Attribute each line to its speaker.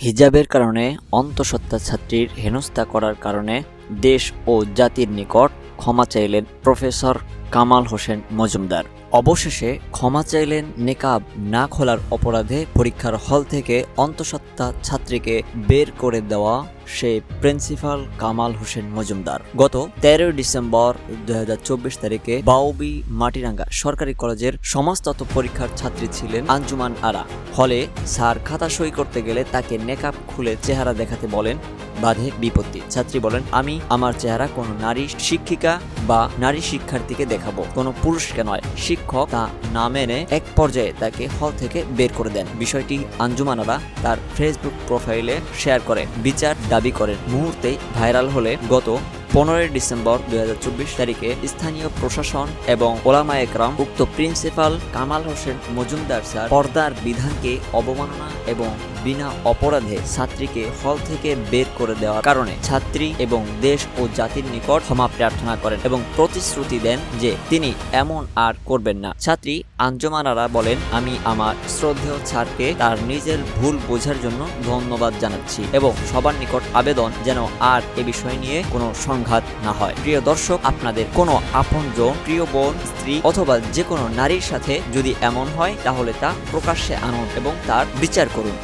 Speaker 1: হিজাবের কারণে অন্তঃসত্ত্বা ছাত্রীর হেনস্থা করার কারণে দেশ ও জাতির নিকট ক্ষমা চাইলেন প্রফেসর কামাল হোসেন মজুমদার। অবশেষে ক্ষমা চাইলেন নেকাব না খোলার অপরাধে পরীক্ষার হল থেকে অন্তঃসত্ত্বা ছাত্রীকে বের করে দেওয়া সে প্রিন্সিপাল কামাল হোসেন মজুমদার। গত তেরোই ডিসেম্বর দুই তারিখে বাউবি, মাটিরাঙ্গা সরকারি কলেজের সমাজতত্ত্ব পরীক্ষার ছাত্রী ছিলেন আঞ্জুমান আরা। হলে স্যার খাতা সই করতে গেলে তাকে নেকাব খুলে চেহারা দেখাতে বলেন, বাধে বিপত্তি। ছাত্রী বলেন, আমি, আমার চেহারা কোনো নারী শিক্ষিকা বা নারী শিক্ষার্থীকে দেখাবো। কোনো পুরুষকে নয়, শিক্ষক তা না মেনে এক পর্যায়ে তাকে হল থেকে বের করে দেন। বিষয়টি আঞ্জুমানারা তার ফেসবুক প্রোফাইলে শেয়ার করে। বিচার দাবি করেন। মুহূর্তেই ভাইরাল হলে গত পনেরোই ডিসেম্বর দুই হাজার চব্বিশ তারিখে স্থানীয় প্রশাসন এবং ওলামা একরাম উক্ত প্রিন্সিপাল কামাল হোসেন মজুমদার স্যার পর্দার বিধানকে অবমাননা এবং বিনা অপরাধে ছাত্রীকে হল থেকে বের করে দেওয়ার কারণে ছাত্রী এবং দেশ ও জাতির নিকট ক্ষমা প্রার্থনা করেন এবং প্রতিশ্রুতি দেন যে তিনি এমন আর করবেন না। ছাত্রী আঞ্জমানারা বলেন, আমি আমার শ্রদ্ধেয় ছাড়কে তার নিজের ভুল বোঝার জন্য ধন্যবাদ জানাচ্ছি এবং সবার নিকট আবেদন যেন আর এ বিষয় নিয়ে কোনো সংঘাত না হয়। প্রিয় দর্শক, আপনাদের কোনো আপন আপনজন, প্রিয় বোন, স্ত্রী অথবা যে কোনো নারীর সাথে যদি এমন হয়, তাহলে তা প্রকাশ্যে আনুন এবং তার বিচার করুন।